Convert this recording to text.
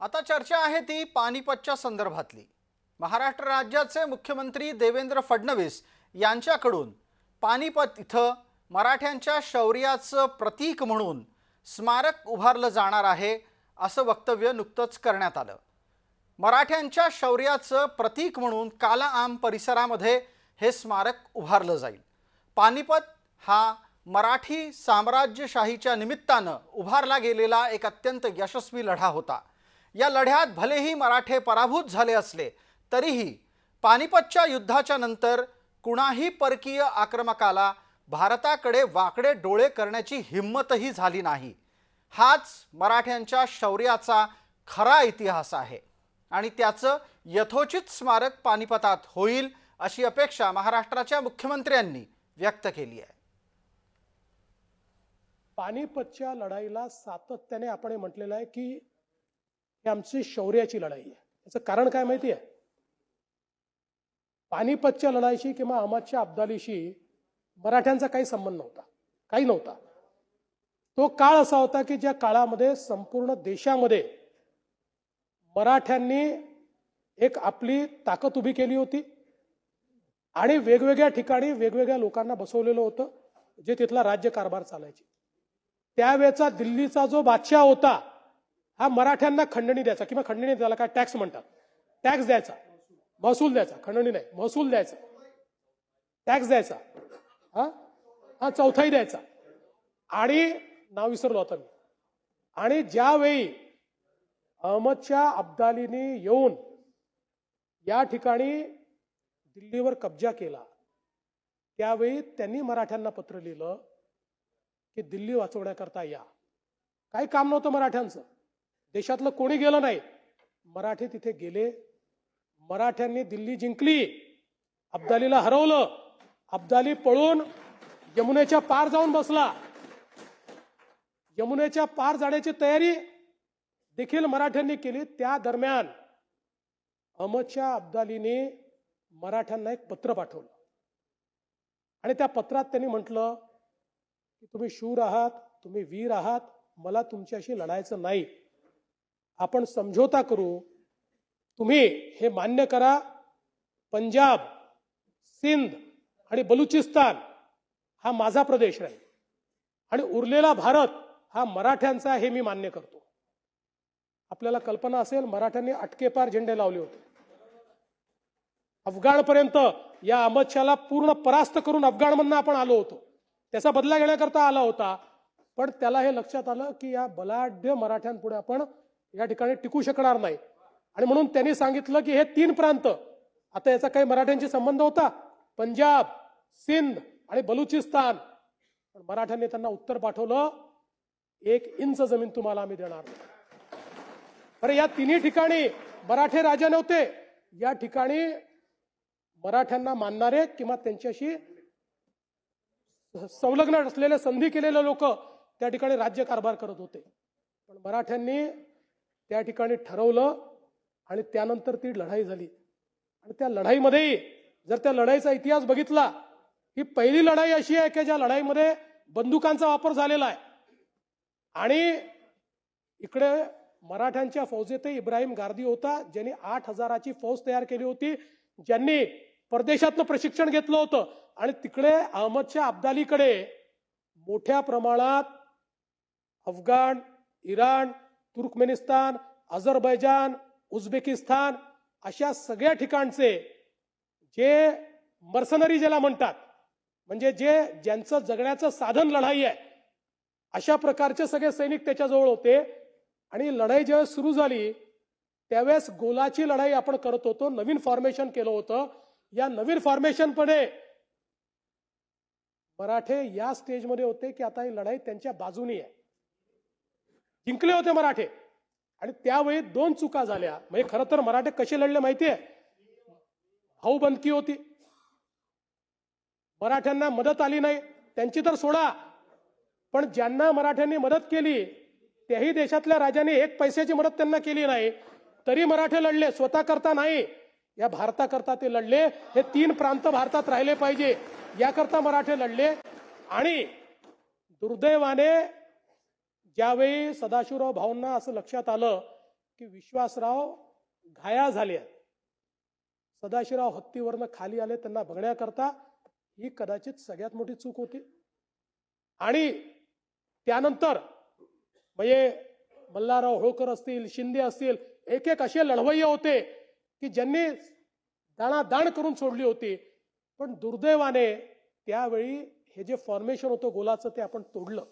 आता चर्चा आहे ती पानिपतच्या संदर्भातली. महाराष्ट्र राज्याचे मुख्यमंत्री देवेंद्र फडणवीस यांच्याकडून पानिपत इथं मराठ्यांच्या शौर्याचं प्रतीक म्हणून स्मारक उभारलं जाणार आहे असं वक्तव्य नुकतंच करण्यात आलं. मराठ्यांच्या शौर्याचं प्रतीक म्हणून काला आम परिसरामध्ये हे स्मारक उभारलं जाईल. पानिपत हा मराठी साम्राज्यशाहीच्या निमित्तानं उभारला गेलेला एक अत्यंत यशस्वी लढा होता. या लढ्यात भलेही मराठे पराभूत झाले असले तरीही पानिपतच्या युद्धाच्या नंतर कुणाही परकीय आक्रमकाला भारताकडे वाकडे डोळे करण्याची हिंमतही झाली नाही. हाच मराठ्यांच्या शौर्याचा खरा इतिहास आहे आणि त्याचं यथोचित स्मारक पानिपतात होईल अशी अपेक्षा महाराष्ट्राच्या मुख्यमंत्र्यांनी व्यक्त केली आहे. पानिपतच्या लढाईला सातत्याने आपण म्हटलेलं आहे की ही आमची शौर्याची लढाई आहे. याचं कारण काय माहिती आहे? पानिपतच्या लढाईशी किंवा अहमदच्या अब्दालीशी मराठ्यांचा काही संबंध नव्हता. काही नव्हता. तो काळ असा होता की ज्या काळामध्ये संपूर्ण देशामध्ये मराठ्यांनी एक आपली ताकद उभी केली होती आणि वेगवेगळ्या ठिकाणी वेगवेगळ्या लोकांना बसवलेलं होतं जे तिथला राज्य कारभार चालायचे. त्यावेळेचा दिल्लीचा जो बादशाह होता हा मराठ्यांना खंडणी द्यायचा किंवा खंडणी द्यायला काय टॅक्स म्हणतात. टॅक्स द्यायचा. महसूल द्यायचा. खंडणी नाही. महसूल द्यायचा. टॅक्स द्यायचा. हा? हा चौथाई द्यायचा. आणि नाव विसरलो आता मी. आणि ज्यावेळी अहमदच्या अब्दालीने येऊन या ठिकाणी दिल्लीवर कब्जा केला त्यावेळी त्यांनी मराठ्यांना पत्र लिहिलं की दिल्ली वाचवण्याकरता या. काही काम नव्हतं मराठ्यांचं. देशातलं कोणी गेलं नाही. मराठी तिथे गेले. मराठ्यांनी दिल्ली जिंकली. अब्दालीला हरवलं. अब्दाली पळून यमुनेच्या पार जाऊन बसला. यमुनेच्या पार जाण्याची तयारी देखील मराठ्यांनी केली. त्या दरम्यान अहमदच्या अब्दालीने मराठ्यांना एक पत्र पाठवलं. आणि त्या पत्रात त्यांनी म्हटलं की तुम्ही शूर आहात तुम्ही वीर आहात. मला तुमच्याशी लढायचं नाही. आपण समझोता करू तुम्ही हे मान्य करा. पंजाब सिंध आणि बलुचिस्तान हा माझा प्रदेश आहे आणि उरलेला भारत हा मराठ्यांचा हे मी मान्य करतो. आपल्याला कल्पना असेल मराठ्यांनी अटकेपार झेंडे लावले होते. अफगाणपर्यंत या अहमदशाला पूर्ण परास्त करून अफगाणमधनं आपण आलो होतो. त्याचा बदला घेण्याकरता आला होता. पण त्याला हे लक्षात आलं की या बलाढ्य मराठ्यांपुढे आपण या ठिकाणी टिकू शकणार नाही. आणि म्हणून त्यांनी सांगितलं की हे तीन प्रांत आता याचा काही मराठ्यांशी संबंध होता. पंजाब सिंध आणि बलुचिस्तान. पण मराठ्यांनी त्यांना उत्तर पाठवलं एक इंच जमीन तुम्हाला आम्ही देणार नाही. अरे या तिन्ही ठिकाणी मराठे राजा नव्हते. या ठिकाणी मराठ्यांना मानणारे किंवा त्यांच्याशी संलग्न असलेले संधी केलेले लोक त्या ठिकाणी राज्य कारभार करत होते. पण मराठ्यांनी त्या ठिकाणी ठरवलं आणि त्यानंतर ती लढाई झाली. आणि त्या लढाईमध्ये जर त्या लढाईचा इतिहास बघितला ही पहिली लढाई अशी आहे की ज्या लढाईमध्ये बंदुकांचा वापर झालेला आहे. आणि इकडे मराठ्यांच्या फौजेत इब्राहिम गार्दी होता ज्यांनी आठ हजाराची फौज तयार केली होती ज्यांनी परदेशातलं प्रशिक्षण घेतलं होतं. आणि तिकडे अहमदशा अब्दालीकडे मोठ्या प्रमाणात Afghan Iran Turkmenistan Azerbaijan Uzbekistan अशा सगळ्या ठिकाणचे जे मर्सनरी ज्याला म्हणतात म्हणजे जे ज्यांचं जगण्याचं साधन लढाई आहे अशा प्रकारचे सगळे सैनिक त्याच्याजवळ होते. आणि लढाई ज्यावेळेस सुरू झाली त्यावेळेस गोलाची लढाई आपण करत होतो नवीन फॉर्मेशन केलं होतं. या नवीन फॉर्मेशनपणे मराठे या स्टेजमध्ये होते की आता ही लढाई त्यांच्या बाजूनी आहे. जिंकले होते मराठे. आणि त्यावेळी दोन चुका झाल्या. म्हणजे खरं तर मराठे कसे लढले माहितीये? भाऊबंदकी होती. मराठ्यांना मदत आली नाही. त्यांची तर सोडा. पण ज्यांना मराठ्यांनी मदत केली त्याही देशातल्या राजाने एक पैशाची मदत त्यांना केली नाही. तरी मराठे लढले स्वतः करता नाही. या भारताकरता ते लढले. हे तीन प्रांत भारतात राहिले पाहिजे. याकरता मराठे लढले. आणि दुर्दैवाने ज्यावेळी सदाशिवराव भाऊंना असं लक्षात आलं की विश्वासराव घाया झाले सदाशिवराव हत्तीवरनं खाली आले त्यांना बघण्याकरता ही कदाचित सगळ्यात मोठी चूक होती. आणि त्यानंतर म्हणजे मल्हारराव होळकर असतील शिंदे असतील एक एक असे लढवय्य होते की ज्यांनी दाणादाण करून सोडली होती. पण दुर्दैवाने त्यावेळी हे जे फॉर्मेशन होतं गोलाचं ते आपण तोडलं.